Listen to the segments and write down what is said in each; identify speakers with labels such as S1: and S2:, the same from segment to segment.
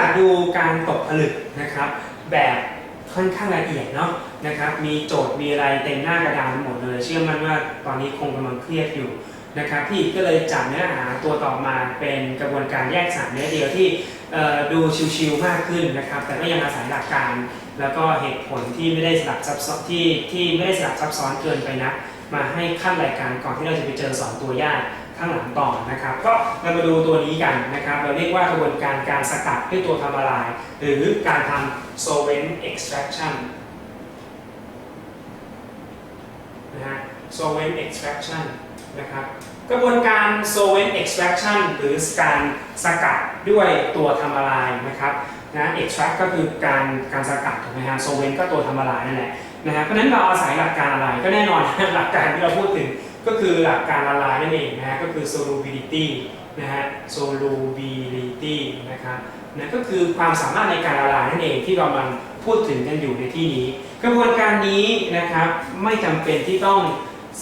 S1: จากดูการตกผลึกนะครับ แบบค่อนข้างละเอียดเนาะนะครับ มีโจทย์มีอะไรเต็มหน้ากระดานหมดเลย เชื่อมั่นว่าตอนนี้คงกำลังเครียดอยู่นะครับพี่ก็เลยจัดเนื้อหาตัวต่อมาเป็นกระบวนการแยกสารเนื้อเดียวที่ดูชิวๆมากขึ้นนะครับ แต่ก็ยังอาศัยหลักการ แล้วก็เหตุผลที่ไม่ได้สลับซับซ้อนที่ที่ไม่ได้สลับซับซ้อนเกินไปนะ มาให้ขั้นรายการก่อนที่เราจะไปเจอสองตัวยาก ข้างหลังต่อนะครับ ก็เรามาดูตัวนี้กันนะครับ เราเรียกว่ากระบวนการการสกัดด้วยตัวทำละลาย หรือการทำ solvent extraction นะฮะ solvent extraction นะครับกระบวนการ solvent extraction หรือการสกัดด้วยตัวทำละลายนะครับนะ extract ก็คือการการสกัดถูกไหมฮะ solvent ก็ตัวทำละลายนั่นแหละนะฮะเพราะฉะนั้นเราอาศัยหลักการอะไรก็แน่นอนหลักการที่เราพูดถึง ก็คือหลักการละลายนั่นเองนะฮะก็คือ solubility นะฮะ solubility นะครับนะก็คือความสามารถในการละลายนั่นเองที่เรากำลังพูดถึงกันอยู่ในที่นี้ กระบวนการนี้นะครับไม่จำเป็นที่ต้อง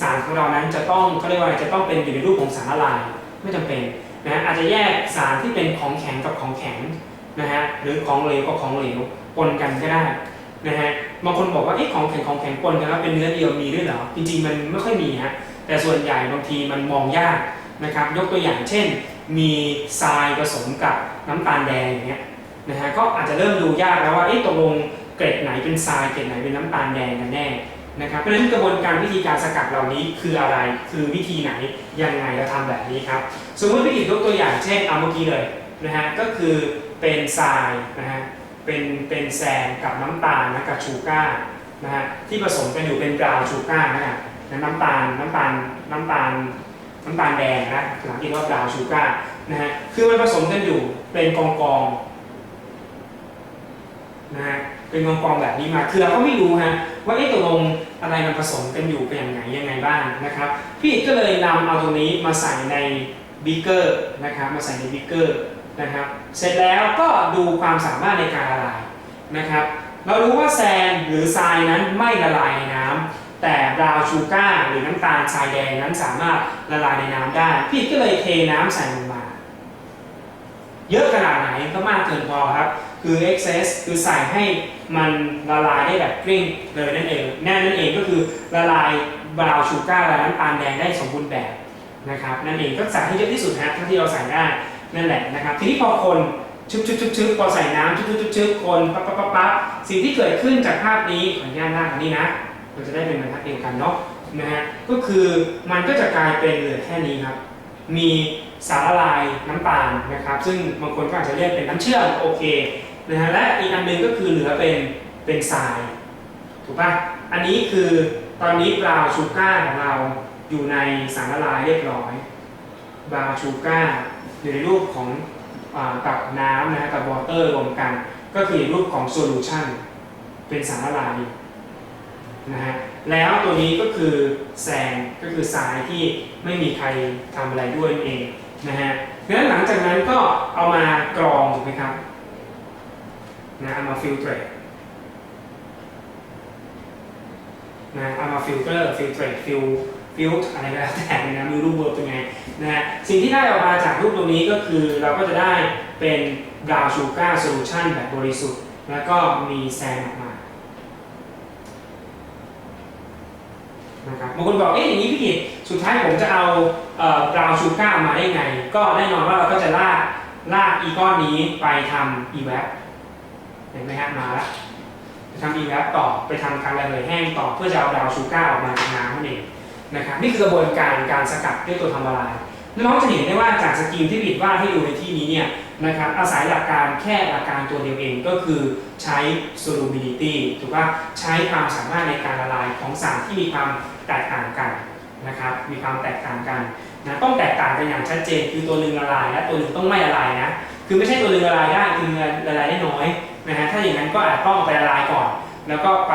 S1: สารของเรานั้นจะต้องเขาเรียกว่าจะต้องเป็นอยู่ในรูปของสารละลายไม่จำเป็นนะฮะอาจจะแยกสารที่เป็นของแข็งกับของแข็งนะฮะหรือของเหลวกับของเหลวปนกันก็ได้นะฮะบางคนบอกว่าเอ๊ะของแข็งของแข็งปนกันแล้วเป็นเนื้อเดียวมีด้วยเหรอจริงๆมันไม่ค่อยมีฮะ แต่ส่วนใหญ่บางทีมันมองยากนะครับ ยกตัวอย่างเช่น มีทรายผสมกับน้ำตาลแดงอย่างเงี้ยนะฮะก็อาจจะเริ่มดูยากแล้วว่าเอ๊ะตกลงเกร็ดไหนเป็นทรายเกร็ดไหนเป็นน้ำตาลแดงกันแน่นะครับเพราะฉะนั้นกระบวนการวิธีการสกัดเหล่านี้คืออะไร คือวิธีไหนยังไงเราทำแบบนี้ครับสมมติพี่กิจยกตัวอย่างเช่นเอาเมื่อกี้เลยนะฮะก็คือเป็นทรายนะฮะเป็นเป็นแซนกับน้ำตาลนะกับชูการ์นะฮะที่ผสมกันอยู่เป็นบราวชูการ์นะครับ นะน้ำตาลน้ำตาลน้ำตาลน้ำตาลแดงนะหลังที่ว่าบราวชูการ์นะฮะคือมันผสมกันอยู่เป็นกองกองนะฮะเป็นกองกองแบบนี้มาคือเราก็ไม่รู้ฮะว่าเอ๊ะตกลงอะไรมันผสมกันอยู่เป็นอย่างไงยังไงบ้างนะครับพี่ก็เลยนำเอาตรงนี้มาใส่ในบิเกอร์นะครับมาใส่ในบิเกอร์นะครับเสร็จแล้วก็ดูความสามารถในการละลายนะครับ เรารู้ว่าแซนหรือทรายนั้นไม่ละลายในน้ำ แต่บราวน์ชูการ์หรือน้ำตาลทรายแดงนั้นสามารถละลายในน้ำได้ พี่ก็เลยเทน้ำใส่ลงมา เยอะขนาดไหนก็มากเกินพอครับ คือ excess คือใส่ให้มันละลายได้แบบกลิ้งเลยนั่นเองแน่นั่นเองก็คือละลายบราวน์ชูการ์และน้ำตาลแดงได้สมบูรณ์แบบนะครับนั่นเองก็ใส่ให้เยอะที่สุดฮะเท่าที่เราใส่ได้นั่นแหละนะครับ ทีนี้พอคนชึบชึบชึบชึบพอใส่น้ำชึบชึบชึบชึบคนปั๊บปั๊บปั๊บสิ่งที่เกิดขึ้นจากภาพนี้ขออนุญาตหน้าอันนี้นะ เราจะได้เป็นบรรทัดเดียวกันเนาะนะฮะก็คือมันก็จะกลายเป็นเหลือแค่นี้ครับ มีสารละลายน้ำตาลนะครับ ซึ่งบางคนก็อาจจะเรียกเป็นน้ำเชื่อมโอเคนะฮะและอีกอันหนึ่งก็คือเหลือเป็นเป็นทรายถูกปะอันนี้คือตอนนี้บราวชูการ์ของเราอยู่ในสารละลายเรียบร้อยบราวชูการ์อยู่ในรูปของอกับน้ำนะฮะกับวอเตอร์รวมกัน ก็คือรูปของโซลูชันเป็นสารละลาย นะฮะแล้วตัวนี้ก็คือแซนก็คือทรายที่ไม่มีใครทำอะไรด้วยนั่นเองนะฮะดังนั้นหลังจากนั้นก็เอามากรองถูกไหมครับนะเอามาฟิลเตอรตนะเอามาฟิลเตอร์ฟิลเตอรตฟิลฟิลอะไรก็แล้วแต่นะม่รู้รูปเวิร์บเป็นไงนะฮะสิ่งที่ได้ออกมาจากรูปตรงนี้ก็คือเราก็จะได้เป็นบราวน์ชูการ์โซลูชันแบบบริสุทธิ์ แล้วก็มีแซนออกมา นะครับบางคนบอกเอ๊ะอย่างนี้พี่กิตสุดท้ายผมจะเอาบราวชูการ์มาได้ไง ก็แน่นอนว่าเราก็จะลากลากอีก้อนนี้ไปทำอีแวปเห็นไหมฮะมาแล้วไปทำอีแวปต่อไปทำการระเหยแห้งต่อเพื่อจะเอาบราวชูการ์ออกมาจากน้ำนั่นเองนะครับนี่คือกระบวนการการสกัดด้วยตัวทำละลายน้องจะเห็นได้ว่าจากสกีมที่บิดว่าให้ดูในที่นี้เนี่ย นะครับอาศัยหลักการแค่หลักการตัวเดียวเองก็คือใช้ solubility ถูกป่ะใช้ความสามารถในการละลายของสารที่มีความแตกต่างกันนะครับมีความแตกต่างกันนะต้องแตกต่างกันอย่างชัดเจนคือตัวหนึ่งละลายและตัวหนึ่งต้องไม่ละลายนะคือไม่ใช่ตัวหนึ่งละลายได้คือละลายได้น้อยนะฮะถ้าอย่างนั้นก็อาจต้องเอาไปละลายก่อน แล้วก็ไป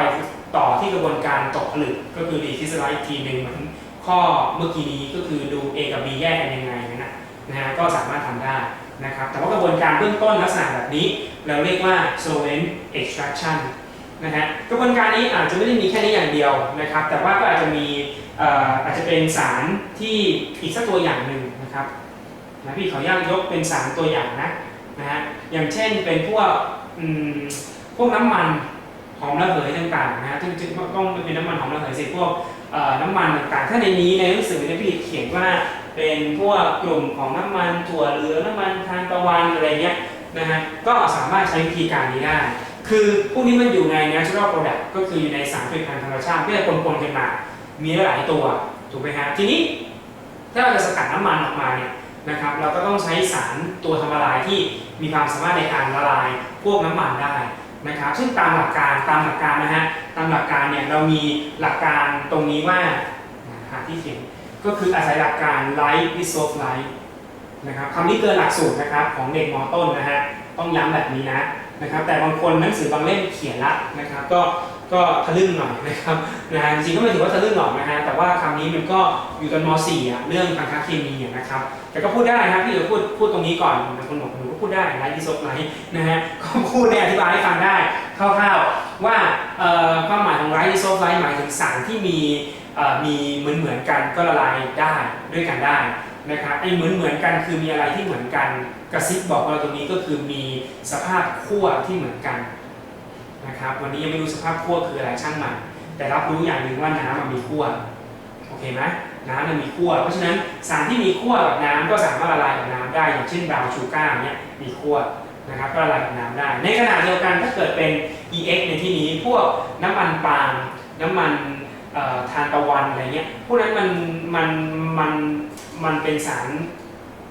S1: ต่อที่กระบวนการตกผลึกก็คือรีทิสไลด์อีกทีหนึ่งเหมือนข้อเมื่อกี้นี้ก็คือดู A กับ B แยกกันยังไงนะนะฮะก็สามารถทำได้ นะครับแต่ว่ากระบวนการเบื้องต้นลักษณะแบบนี้ เราเรียกว่า solvent extraction นะฮะกระบวนการนี้อาจจะไม่ได้มีแค่นี้อย่างเดียวนะครับ แต่ว่าก็อาจจะมีเอ่อาจจะเป็นสารที่อีกสักตัวอย่างหนึ่งนะครับนะพี่ขออนุญาตยกเป็นสารตัวอย่างนะนะฮะอย่างเช่นเป็นพวกพวกน้ำมันหอมระเหยต่างๆนะฮะซึ่งจึงต้องเป็นน้ำมันหอมระเหยสิพวกน้ำมันต่างๆ ถ้าในนี้ในหนังสือเนี่ยพี่เขียนว่า เป็นพวกกลุ่มของน้ำมันถั่วเหลืองน้ำมันทานตะวันอะไรเงี้ยนะฮะก็สามารถใช้วิธีการนี้ได้ คือพวกนี้มันอยู่ใน natural product ก็คืออยู่ในสารผลิตภัณฑ์ธรรมชาติที่จะปนๆกันมา มีหลายตัวถูกไหมฮะทีนี้ถ้าเราจะสกัดน้ำมันออกมาเนี่ยนะครับเราก็ต้องใช้สารตัวทำละลายที่มีความสามารถในการละลายพวกน้ำมันได้นะครับ ซึ่งตามหลักการตามหลักการนะฮะตามหลักการเนี่ยเรามีหลักการตรงนี้ว่าหาที่เขียน ก็คืออาศัยหลักการ light is so light นะครับคำนี้เกินหลักสูตรนะครับของเด็กมต้นนะฮะต้องย้ำแบบนี้นะนะครับแต่บางคนหนังสือบางเล่มเขียนละนะครับก็ก็ทะลึ่งหน่อยนะครับนะฮะจริงๆก็ไม่ถือว่าทะลึ่งหรอกนะฮะแต่ว่าคำนี้มันก็อยู่ตอนม .4 อะเรื่องทางคเคมีอะนะครับแต่ก็พูดได้นะครับพี่เดี๋ยวพูดพูดตรงนี้ก่อนนะคุณหนูก็ พูดได้ไลท์ดิสโซไลท์นะฮะก็พูดเนี่ยอธิบายให้ฟังได้คร่าวๆว่าความหมายของไลท์ดิสโซไลท์หมายถึงสารที่มีมีเหมือนเหมือนกันก็ละลายได้ด้วยกันได้นะครับไอ้เหมือนเหมือนกันคือมีอะไรที่เหมือนกันกระซิบบอกเราตรงนี้ก็คือมีสภาพขั้วที่เหมือนกันนะครับวันนี้ยังไม่รู้สภาพขั้วคืออะไรช่างมันแต่รับรู้อย่างหนึ่งว่าน้ำมันมีขั้วโอเคไหม น้ำมันมีขั้วเพราะฉะนั้นสารที่มีขั้วกับน้ำก็สามารถละลายกับน้ำได้อย่างเช่นบราวน์ชูการ์เนี่ยมีขั้วนะครับก็ละลายกับน้ำได้ ในขณะเดียวกันถ้าเกิดเป็น EX ในที่นี้พวกน้ำมันปาล์มน้ำมันทานตะวันอะไรเงี้ยพวกนั้นมันมันมันมันเป็นสาร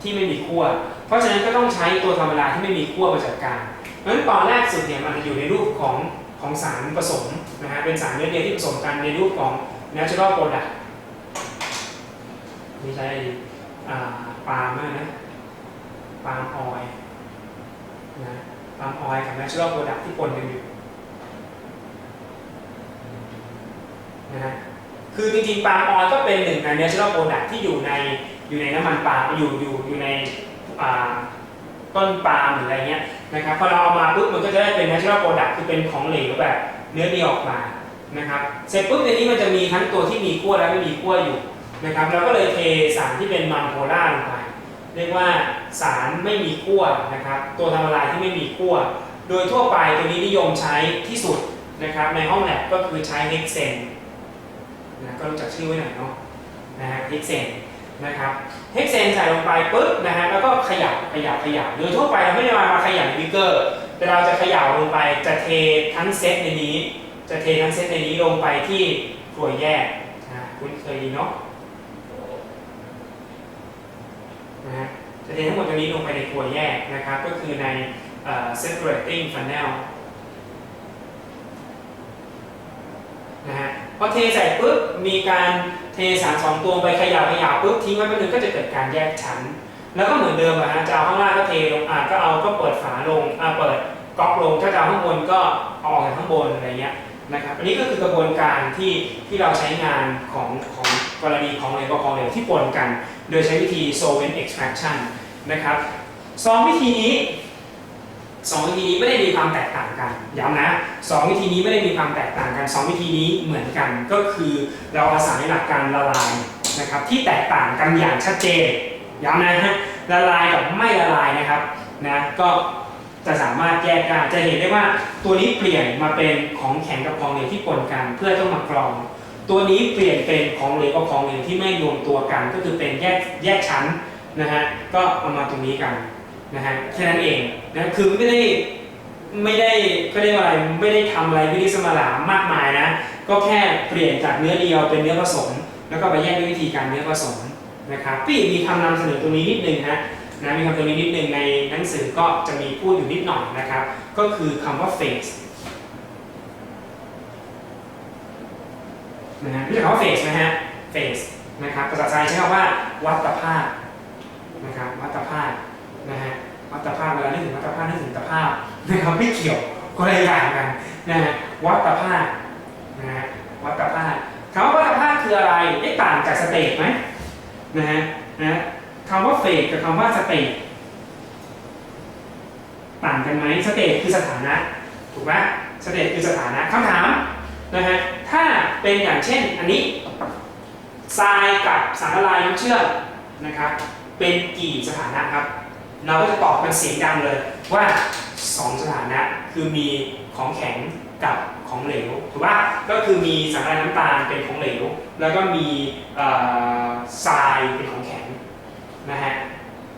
S1: ที่ไม่มีขั้วเพราะฉะนั้นก็ต้องใช้ตัวธรรมดาที่ไม่มีขั้วมาจัดการเพราะฉะนั้นตอนแรกสุดเนี่ยมันจะอยู่ในรูปของของสารผสมนะฮะเป็นสารเนื้อเดียวที่ผสมกันในรูปของ natural product นี่ใช่ปาล์มนะปาล์มออยนะปาล์มออยกับ natural product ที่ปนกันอยู่นะฮะคือจริงๆปาล์มออยก็เป็นหนึ่งใน natural product ที่อยู่ในอยู่ในน้ำมันปาล์มอยู่อยู่อยู่ในต้นปาล์มหรืออะไรเงี้ยนะครับพอเราเอามาปุ๊บมันก็จะได้เป็น natural product คือเป็นของเหลวแบบเนื้อเดียวออกมานะครับเสร็จปุ๊บในนี้มันจะมีทั้งตัวที่มีขั้วและไม่มีขั้วอยู่ นะครับเราก็เลยเทสารที่เป็นมัลโพล่าลงไป เรียกว่าสารไม่มีขั้วนะครับ ตัวทำละลายที่ไม่มีขั้ว โดยทั่วไปตัวนี้นิยมใช้ที่สุดนะครับ ในห้องแลบก็คือใช้เฮกเซนนะก็รู้จักชื่อไว้หน่อยเนาะนะฮะเฮกเซนนะครับเฮกเซนใส่ลงไปปุ๊บนะฮะแล้วก็ขยับขยับขยับโดยทั่วไปเราไม่ได้มามาขยับในบิ๊กเกอร์ แต่เราจะขย่าลงไปจะเททั้งเซตในนี้ จะเททั้งเซตในนี้ลงไปที่กลวยแยกนะคุณเคยดีเนาะ นะฮะจะเททั้งหมดตรงนี้ลงไปในกลวแยกนะครับ ก็คือใน separating funnel นะฮะพอเทใส่ปุ๊บมีการเทสารสองตัวไปขย่าขย่าปุ๊บทิ้งไว้แป๊บนึงก็จะเกิดการแยกชั้น แล้วก็เหมือนเดิมอะฮะจะเอาข้างล่างก็เทลงอะก็เอาก็เปิดฝาลงอะเปิดก๊อกลงถ้าจะเอาข้างบนก็เอาออกจากข้างบนอะไรเงี้ย นะครับอันนี้ก็คือกระบวนการที่ที่เราใช้งานของของกรณีของเหลวกับของเหลวที่ปนกัน โดยใช้วิธี solvent extraction นะครับสองวิธีนี้สองวิธีนี้ไม่ได้มีความแตกต่างกันย้ำนะสองวิธีนี้ไม่ได้มีความแตกต่างกันสองวิธีนี้เหมือนกันก็คือเราอาศัยหลักการละลายนะครับที่แตกต่างกันอย่างชัดเจนย้ำนะฮะละลายกับไม่ละลายนะครับนะก็ จะสามารถแยกได้จะเห็นได้ว่าตัวนี้เปลี่ยนมาเป็นของแข็งกับของเหลวที่ปนกันเพื่อต้องมากรอง ตัวนี้เปลี่ยนเป็นของเหลวกับของเหลวที่ไม่รวมตัวกัน ก็คือเป็นแยกแยกชั้นนะฮะก็เอามาตรงนี้กันนะฮะแค่นั้นเองนะคือไม่ได้ไม่ได้ก็เรียกว่าอะไรไม่ได้ทำอะไรวิธีสมาลามากมายนะก็แค่เปลี่ยนจากเนื้อเดียวเป็นเนื้อผสม แล้วก็ไปแยกด้วยวิธีการเนื้อผสมนะครับพี่มีคำนำเสนอตรงนี้นิดนึงฮะ นะมีคำตรงนี้นิดนึงในหนังสือก็จะมีพูดอยู่นิดหน่อยนะครับ ก็คือคำว่า phase นะฮะรู้จักคำว่า phase ไหมฮะ phase นะครับภาษาไทยใช้คำว่าวัตภาพนะครับวัตภาพนะฮะวัตภาพเวลานึกถึงวัตภาพนึกถึงตภาพนะครับไม่เกี่ยวก็เลยอย่างกันนะฮะวัตภาพนะฮะวัตภาพคำว่าวัตภาพคืออะไรได้ต่างจากสเตทไหมนะฮะนะ คำว่าเฟสกับคำว่าสเตทต่างกันไหมสเตทคือสถานะ ถูกไหมสเตทคือสถานะคำถามนะฮะถ้าเป็นอย่างเช่นอันนี้ทรายกับสารละลายน้ำเชื่อมนะครับ เป็นกี่สถานะครับ เราก็จะตอบเป็นเสียงดังเลยว่าสองสถานะคือมีของแข็งกับของเหลวถูกป่ะก็คือมีสารละลายน้ำตาลเป็นของเหลว แล้วก็มีทรายเป็นของแข็ง นะฮะ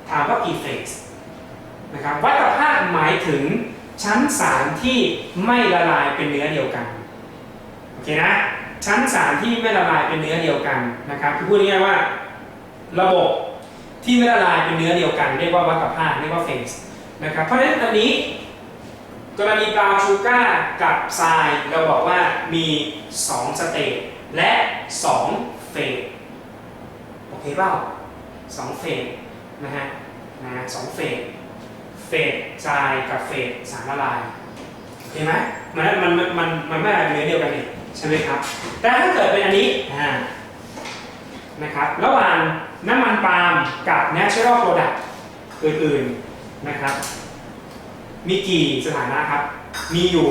S1: ถามว่ากี่เฟสนะครับวัตภาพหมายถึงชั้นสารที่ไม่ละลายเป็นเนื้อเดียวกันโอเคนะชั้นสารที่ไม่ละลายเป็นเนื้อเดียวกันนะครับคือพูดง่ายๆว่าระบบที่ไม่ละลายเป็นเนื้อเดียวกัน เรียกว่าวัตภาพเรียกว่าเฟสนะครับเพราะฉะนั้นอันนี้กรณีบราวชูการ์กับทรายเราบอกว่ามี2สเตจและ2เฟสโอเคเปล่า 2เฟสนะฮะนะสองเฟสเฟสทรายกับเฟสสารละลายโอเคไหมมันมันมันมันไม่ละลายเนเนื้อเดียวกันนี่ใช่ไหมครับ แต่ถ้าเกิดเป็นอันนี้อ่านะครับระหว่างน้ำมันปาล์มกับ natural product อื่นๆนะครับ มีกี่สถานะครับ มีอยู่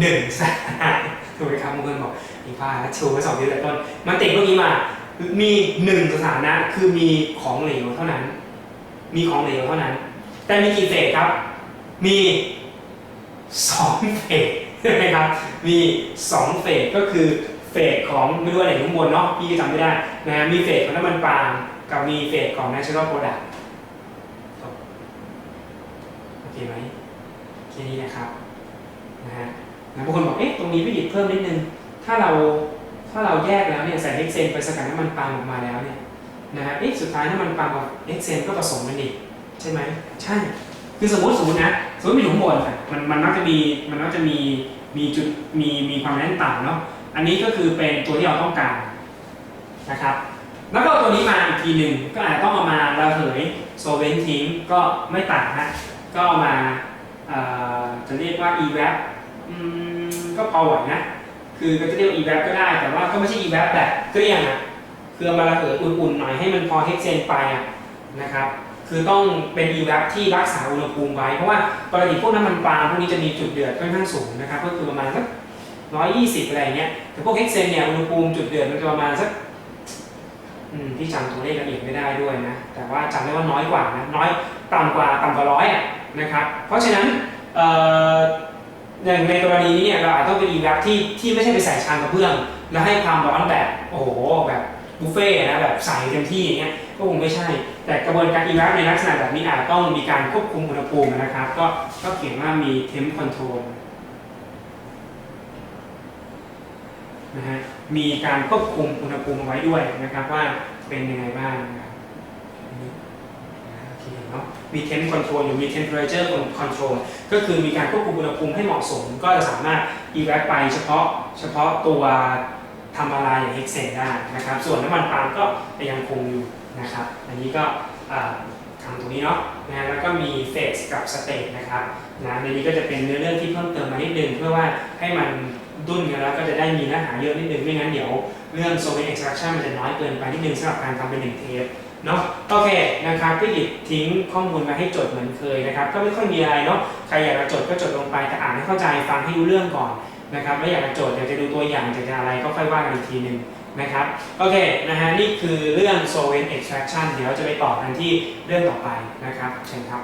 S1: หนึ่งสถานะถูกไหมครับบางคนบอกอีป้าแล้วชูมาสองทีแต่ต้น มันติดเมื่อกี้มา มีหนึ่งสถานะคือมีของเหลวเท่านั้น มีของเหลวเท่านั้น แต่มีกี่เฟสครับ มีสองเฟสใช่ไหมครับ มีสองเฟสก็คือเฟสของไม่รู้อะไรข้างบนเนาะพี่จำไม่ได้นะฮะมีเฟสของน้ำมันปาล์มกับมีเฟสของ natural product โอเคไหมแค่นี้นะครับนะฮะนะบางคนบอกเอ๊ะตรงนี้ไม่หยิบเพิ่มนิดนึง ถ้าเรา ถ้าเราแยกแล้วเนี่ยใส่เฮกเซนไปสกัดน้ำมันปาล์มออกมาแล้วเนี่ยนะฮะเอ๊ะสุดท้ายน้ำมันปาล์มกับเฮกเซนก็ผสมกันอีกใช่ไหมใช่ คือสมมติสมมตินะสมมติมีอยู่ข้างบนค่ะมันมันมักจะมีมันมักจะมีมีจุดมีมีความแน่นต่ำเนาะอันนี้ก็คือเป็นตัวที่เราต้องการนะครับแล้วก็ตัวนี้มาอีกทีหนึ่งก็อาจจะต้องเอามาระเหยโซเวนทิ้งก็ไม่ต่างนะก็เอามาจะเรียกว่า evap ก็พอไหวนะ คือก็จะเรียกว่า evap ก็ได้ แต่ว่าก็ไม่ใช่ evap แบบเกลี้ยงอะคือมาระเหยอุ่นๆหน่อยให้มันพอเฮกเซนไปอะนะครับคือต้องเป็น evap ที่รักษาอุณหภูมิไว้ เพราะว่าปกติพวกน้ำมันปาล์มพวกนี้จะมีจุดเดือดค่อนข้างสูงนะครับก็คือประมาณสักร้อยยี่สิบอะไรเงี้ยแต่พวกเฮกเซนเนี่ยอุณหภูมิจุดเดือดมันจะประมาณสักที่จำตัวเลขละเอียดไม่ได้ด้วยนะ แต่ว่าจำได้ว่าน้อยกว่านะน้อยต่ำกว่าต่ำกว่าร้อยอะนะครับเพราะฉะนั้นเอย่างในกรณีนี้เนี่ยเราอาจต้องเป็นอีแวที่ที่ไม่ใช่ไปใส่ชานกระเบื้อง แล้วให้ความร้อนแบบโอ้โหแบบบุฟเฟ่นะแบบใส่เต็มที่อย่างเงี้ยก็คงไม่ใช่ แต่กระบวนการอีแวในลักษณะแบบนี้อาจต้องมีการควบคุมอุณหภูมินะครับ ก็ก็เขียนว่ามี temp control นะฮะมีการควบคุมอุณหภูมิเอาไว้ด้วยนะครับว่าเป็นยังไงบ้างนะครับ โอเคเนาะมี temp control อยู่มี temperature control ก็คือมีการควบคุมอุณหภูมิให้เหมาะสม ก็จะสามารถ evac ไปเฉพาะเฉพาะตัวทำละลายอย่าง hexane ได้นะครับ ส่วนน้ำมันปาล์มก็ยังคงอยู่นะครับ อันนี้ก็อ่าทำตรงนี้เนาะนะแล้วก็มี phase กับ state นะครับนะในนี้ก็จะเป็นเนื้อเรื่องที่เพิ่มเติมมานิดนึงเพื่อว่าให้มันดุนกันแล้วก็จะได้มีเนื้อหาเยอะนิดนึงไม่งั้นเดี๋ยวเรื่อง solvent extraction มันจะน้อยเกินไปนิดนึงสำหรับการทำเป็นหนึ่งเทป เนาะโอเคนะครับก็หยิบทิ้งข้อมูลมาให้จดเหมือนเคยนะครับก็ไม่ค่อยมีอะไรเนาะใครอยากจะจดก็จดลงไปแต่อ่านให้เข้าใจฟังให้รู้เรื่องก่อนนะครับแล้วอยากจะจดอยากจะดูตัวอย่างอยากจะอะไรก็ค่อยว่ากันอีกทีหนึ่งนะครับโอเคนะฮะนี่คือเรื่อง solvent extraction เดี๋ยวจะไปต่อกันที่เรื่องต่อไปนะครับเชิญครับ